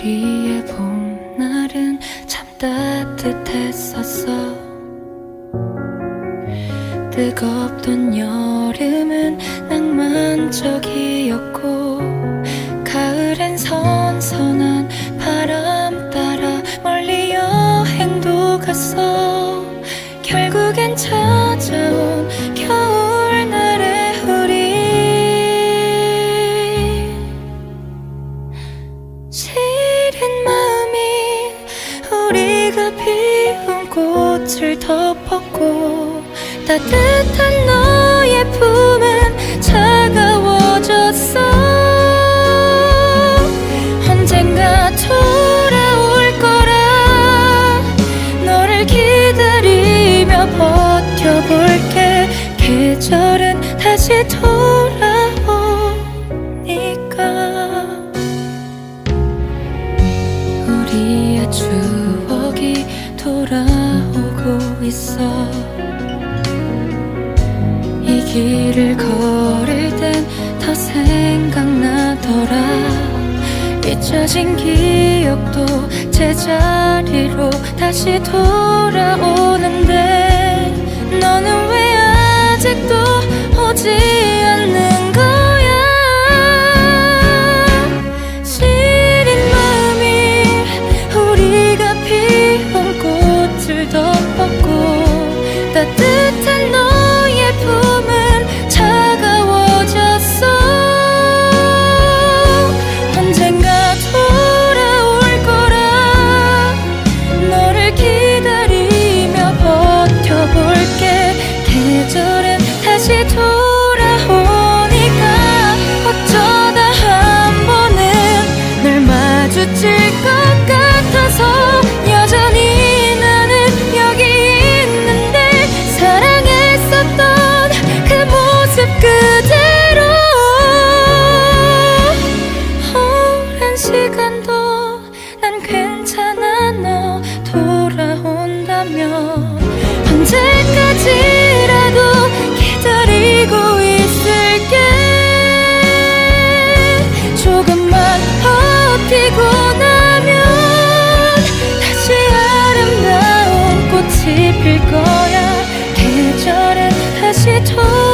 우리의 봄날은 참 따뜻했었어. 뜨겁던 여름은 낭만적이었고 가을엔 선선한 바람 따라 멀리 여행도 갔어. 결국엔 찾아온 겨울 피운 꽃을 덮었고 따뜻한 너의 품은 차가워졌어. 언젠가 돌아올 거라 너를 기다리며 버텨볼게. 계절은 다시 돌아오니까 돌아오고 있어. 이 길을 걸을 땐 더 생각나더라. 잊혀진 기억도 제자리로 다시 돌아오는데 너는 왜 시간도 난 괜찮아 너 돌아온다면. 언제까지라도 기다리고 있을게. 조금만 버티고 나면 다시 아름다운 꽃이 필 거야. 계절은 다시 돌아